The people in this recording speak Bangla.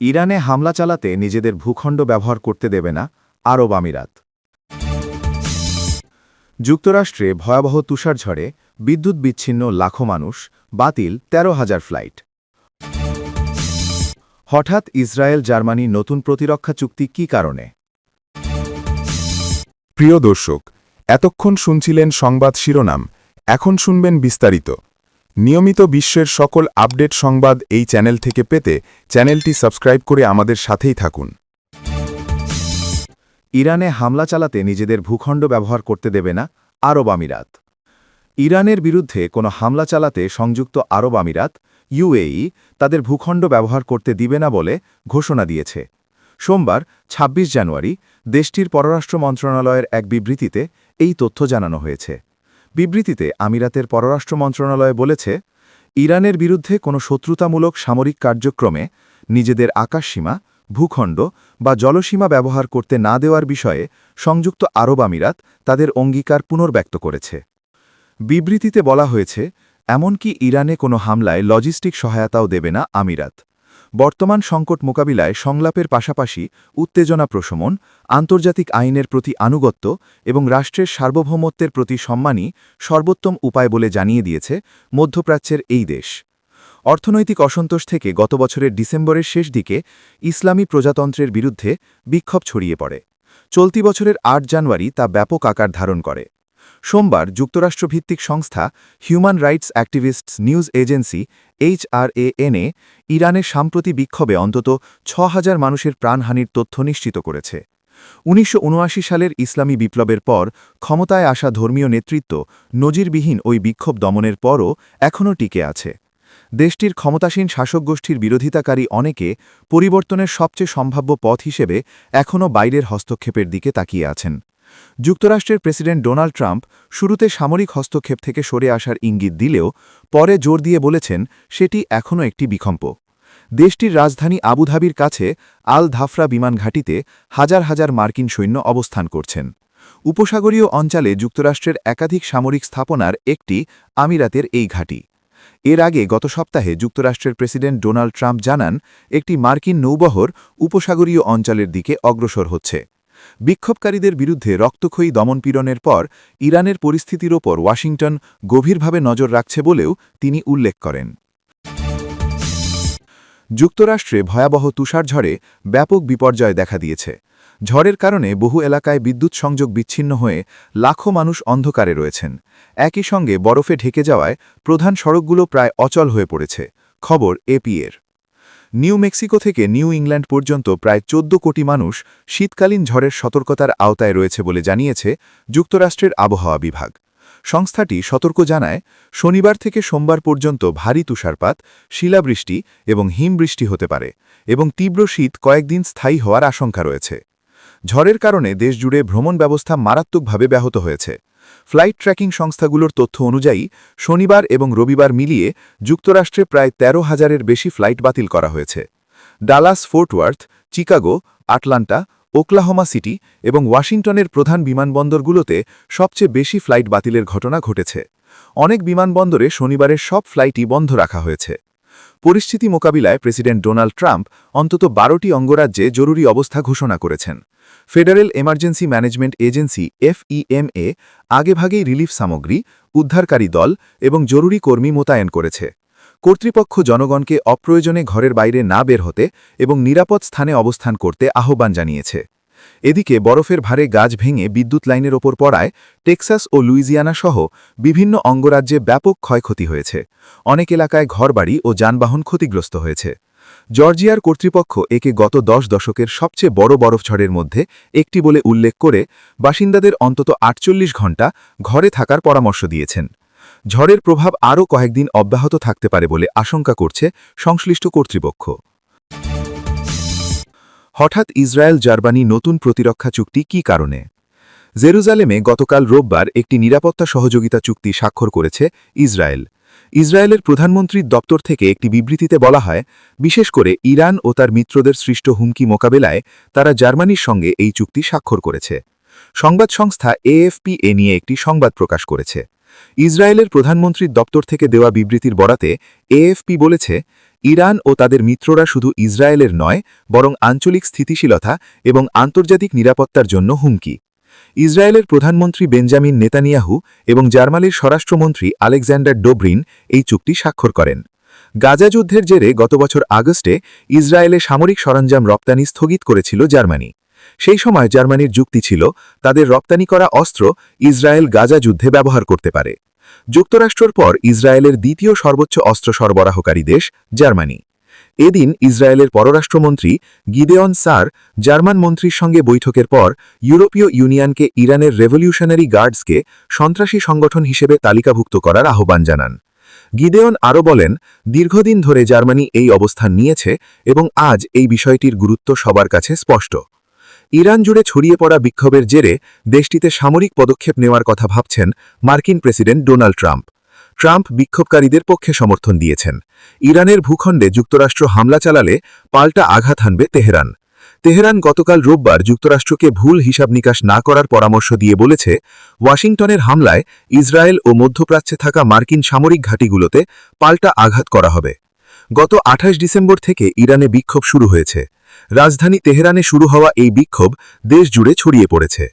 ইরানে হামলা চালাতে নিজেদের ভূখণ্ড ব্যবহার করতে দেবে না আরব আমিরাত। যুক্তরাষ্ট্রে ভয়াবহ তুষারঝড়ে বিদ্যুৎ বিচ্ছিন্ন লাখো মানুষ, বাতিল তেরো হাজার ফ্লাইট। হঠাৎ ইসরায়েল জার্মানি নতুন প্রতিরক্ষা চুক্তি কী কারণে? প্রিয় দর্শক, এতক্ষণ শুনছিলেন সংবাদ শিরোনাম, এখন শুনবেন বিস্তারিত। নিয়মিত বিশ্বের সকল আপডেট সংবাদ এই চ্যানেল থেকে পেতে চ্যানেলটি সাবস্ক্রাইব করে আমাদের সাথেই থাকুন। ইরানে হামলা চালাতে নিজেদের ভূখণ্ড ব্যবহার করতে দেবে না আরব আমিরাত। ইরানের বিরুদ্ধে কোনো হামলা চালাতে সংযুক্ত আরব আমিরাত ইউএই তাদের ভূখণ্ড ব্যবহার করতে দিবে না বলে ঘোষণা দিয়েছে। সোমবার ২৬ জানুয়ারি, দেশটির পররাষ্ট্র মন্ত্রণালয়ের এক বিবৃতিতে এই তথ্য জানানো হয়েছে। বিবৃতিতে আমিরাতের পররাষ্ট্র মন্ত্রণালয় বলেছে, ইরানের বিরুদ্ধে কোনো শত্রুতামূলক সামরিক কার্যক্রমে নিজেদের আকাশসীমা, ভূখণ্ড বা জলসীমা ব্যবহার করতে না দেওয়ার বিষয়ে সংযুক্ত আরব আমিরাত তাদের অঙ্গীকার পুনর্ব্যক্ত করেছে। বিবৃতিতে বলা হয়েছে, এমনকি ইরানে কোনো হামলায় লজিস্টিক সহায়তাও দেবে না আমিরাত। বর্তমান সংকট মোকাবিলায় সংলাপের পাশাপাশি উত্তেজনা প্রশমন, আন্তর্জাতিক আইনের প্রতি আনুগত্য এবং রাষ্ট্রের সার্বভৌমত্বের প্রতি সম্মানই সর্বোত্তম উপায় বলে জানিয়ে দিয়েছে মধ্যপ্রাচ্যের এই দেশ। অর্থনৈতিক অসন্তোষ থেকে গত বছরের ডিসেম্বরের শেষ দিকে ইসলামী প্রজাতন্ত্রের বিরুদ্ধে বিক্ষোভ ছড়িয়ে পড়ে। চলতি বছরের আট জানুয়ারি তা ব্যাপক আকার ধারণ করে। সোমবার যুক্তরাষ্ট্রভিত্তিক সংস্থা Human Rights Activists News Agency HRANA ইরানের সাম্প্রতি বিক্ষোভে অন্তত ছ হাজার মানুষের প্রাণহানির তথ্য নিশ্চিত করেছে। উনিশশো উনআশি সালের ইসলামী বিপ্লবের পর ক্ষমতায় আসা ধর্মীয় নেতৃত্ব নজিরবিহীন ওই বিক্ষোভ দমনের পরও এখনও টিকে আছে। দেশটির ক্ষমতাসীন শাসক গোষ্ঠীর বিরোধিতাকারী অনেকে পরিবর্তনের সবচেয়ে সম্ভাব্য পথ হিসেবে এখনও বাইরের হস্তক্ষেপের দিকে তাকিয়ে আছেন। যুক্তরাষ্ট্রের প্রেসিডেন্ট ডোনাল্ড ট্রাম্প শুরুতে সামরিক হস্তক্ষেপ থেকে সরে আসার ইঙ্গিত দিলেও পরে জোর দিয়ে বলেছেন সেটি এখনও একটি বিকম্প। দেশটির রাজধানী আবুধাবির কাছে আল ধাফরা বিমান ঘাঁটিতে হাজার হাজার মার্কিন সৈন্য অবস্থান করছেন। উপসাগরীয় অঞ্চলে যুক্তরাষ্ট্রের একাধিক সামরিক স্থাপনার একটি আমিরাতের এই ঘাঁটি। এর আগে গত সপ্তাহে যুক্তরাষ্ট্রের প্রেসিডেন্ট ডোনাল্ড ট্রাম্প জানান, একটি মার্কিন নৌবহর উপসাগরীয় অঞ্চলের দিকে অগ্রসর হচ্ছে। বিক্ষোভকারীদের বিরুদ্ধে রক্তক্ষয়ী দমনপীড়নের পর ইরানের পরিস্থিতির ওপর ওয়াশিংটন গভীরভাবে নজর রাখছে বলেও তিনি উল্লেখ করেন। যুক্তরাষ্ট্রে ভয়াবহ তুষারঝড়ে ব্যাপক বিপর্যয় দেখা দিয়েছে। ঝড়ের কারণে বহু এলাকায় বিদ্যুৎ সংযোগ বিচ্ছিন্ন হয়ে লাখো মানুষ অন্ধকারে রয়েছেন। একই সঙ্গে বরফে ঢেকে যাওয়ায় প্রধান সড়কগুলো প্রায় অচল হয়ে পড়েছে। খবর এপিএর নিউ মেক্সিকো থেকে নিউ ইংল্যান্ড পর্যন্ত প্রায় চোদ্দ কোটি মানুষ শীতকালীন ঝড়ের সতর্কতার আওতায় রয়েছে বলে জানিয়েছে যুক্তরাষ্ট্রের আবহাওয়া বিভাগ। সংস্থাটি সতর্ক জানায়, শনিবার থেকে সোমবার পর্যন্ত ভারী তুষারপাত, শিলাবৃষ্টি এবং হিমবৃষ্টি হতে পারে এবং তীব্র শীত কয়েকদিন স্থায়ী হওয়ার আশঙ্কা রয়েছে। ঝড়ের কারণে দেশজুড়ে ভ্রমণ ব্যবস্থা মারাত্মকভাবে ব্যাহত হয়েছে। ফ্লাইট ট্র্যাকিং সংস্থাগুলোর তথ্য অনুযায়ী, শনিবার এবং রবিবার মিলিয়ে যুক্তরাষ্ট্রে প্রায় ১৩ হাজারের বেশি ফ্লাইট বাতিল করা হয়েছে। Dallas Fort Worth Chicago, Atlanta, Oklahoma City এবং ওয়াশিংটনের প্রধান বিমানবন্দরগুলোতে সবচেয়ে বেশি ফ্লাইট বাতিলের ঘটনা ঘটেছে। অনেক বিমানবন্দরে শনিবারের সব ফ্লাইটই বন্ধ রাখা হয়েছে। পরিস্থিতি মোকাবিলায় প্রেসিডেন্ট ডোনাল্ড ট্রাম্প অন্তত বারোটি অঙ্গরাজ্যে জরুরি অবস্থা ঘোষণা করেছেন। Federal Emergency Management Agency FEMA আগেভাগেই relief সামগ্রী, উদ্ধারকারী দল এবং জরুরি কর্মী মোতায়েন করেছে। কর্তৃপক্ষ জনগণকে অপ্রয়োজনে ঘরের বাইরে না বের হতে এবং নিরাপদ স্থানে অবস্থান করতে আহ্বান জানিয়েছে। এদিকে বরফের ভারে গাছ ভেঙে বিদ্যুৎ লাইনের ওপর পড়ায় টেক্সাস ও লুইজিয়ানা সহ বিভিন্ন অঙ্গরাজ্যে ব্যাপক ক্ষয়ক্ষতি হয়েছে। অনেক এলাকায় ঘরবাড়ি ও যানবাহন ক্ষতিগ্রস্ত হয়েছে। জর্জিয়ার কর্তৃপক্ষ একে গত দশ দশকের সবচেয়ে বড় বরফঝড়ের মধ্যে একটি বলে উল্লেখ করে বাসিন্দাদের অন্তত আটচল্লিশ ঘণ্টা ঘরে থাকার পরামর্শ দিয়েছেন। ঝড়ের প্রভাব আরও কয়েকদিন অব্যাহত থাকতে পারে বলে আশঙ্কা করছে সংশ্লিষ্ট কর্তৃপক্ষ। হঠাৎ ইসরায়েল জার্মানি নতুন প্রতিরক্ষা চুক্তি কী কারণে? জেরুজালেমে গতকাল রোববার একটি নিরাপত্তা সহযোগিতা চুক্তি স্বাক্ষর করেছে ইসরায়েল। ইসরায়েলের প্রধানমন্ত্রীর দপ্তর থেকে একটি বিবৃতিতে বলা হয়, বিশেষ করে ইরান ও তার মিত্রদের সৃষ্ট হুমকি মোকাবেলায় তারা জার্মানির সঙ্গে এই চুক্তি স্বাক্ষর করেছে। সংবাদ সংস্থা এএফপি এ নিয়ে একটি সংবাদ প্রকাশ করেছে। ইসরায়েলের প্রধানমন্ত্রীর দপ্তর থেকে দেওয়া বিবৃতির বরাতে এএফপি বলেছে, ইরান ও তাদের মিত্ররা শুধু ইসরায়েলের নয়, বরং আঞ্চলিক স্থিতিশীলতা এবং আন্তর্জাতিক নিরাপত্তার জন্য হুমকি। ইসরায়েলের প্রধানমন্ত্রী বেঞ্জামিন নেতানিয়াহু এবং জার্মানির স্বরাষ্ট্রমন্ত্রী আলেকজান্ডার ডোব্রিন এই চুক্তি স্বাক্ষর করেন। গাজা যুদ্ধের জেরে গত বছর আগস্টে ইসরায়েলে সামরিক সরঞ্জাম রপ্তানি স্থগিত করেছিল জার্মানি। সেই সময় জার্মানির যুক্তি ছিল, তাদের রপ্তানি করা অস্ত্র ইসরায়েল গাজা যুদ্ধে ব্যবহার করতে পারে। যুক্তরাষ্ট্রের পর ইসরায়েলের দ্বিতীয় সর্বোচ্চ অস্ত্র সরবরাহকারী দেশ জার্মানি। এদিন ইসরায়েলের পররাষ্ট্রমন্ত্রী গিদেয়ন সার জার্মান মন্ত্রীর সঙ্গে বৈঠকের পর ইউরোপীয় ইউনিয়নকে ইরানের রেভলিউশনারি গার্ডসকে সন্ত্রাসী সংগঠন হিসেবে তালিকাভুক্ত করার আহ্বান জানান। গিদেয়ন আরও বলেন, দীর্ঘদিন ধরে জার্মানি এই অবস্থান নিয়েছে এবং আজ এই বিষয়টির গুরুত্ব সবার কাছে স্পষ্ট। ইরান জুড়ে ছড়িয়ে পড়া বিক্ষোভের জেরে দেশটিতে সামরিক পদক্ষেপ নেওয়ার কথা ভাবছেন মার্কিন প্রেসিডেন্ট ডোনাল্ড ট্রাম্প। ট্রাম্প বিক্ষোভকারীদের পক্ষে সমর্থন দিয়েছেন। ইরানের ভূখণ্ডে যুক্তরাষ্ট্র হামলা চালালে পাল্টা আঘাত হানবে তেহরান। তেহরান গতকাল রোববার যুক্তরাষ্ট্রকে ভুল হিসাব নিকাশ না করার পরামর্শ দিয়ে বলেছে, ওয়াশিংটনের হামলায় ইসরায়েল ও মধ্যপ্রাচ্যে থাকা মার্কিন সামরিক ঘাঁটিগুলোতে পাল্টা আঘাত করা হবে। গত আঠাশ ডিসেম্বর থেকে ইরানে বিক্ষোভ শুরু হয়েছে। রাজধানী তেহরানে শুরু হওয়া এই বিক্ষোভ দেশ জুড়ে ছড়িয়ে পড়েছে।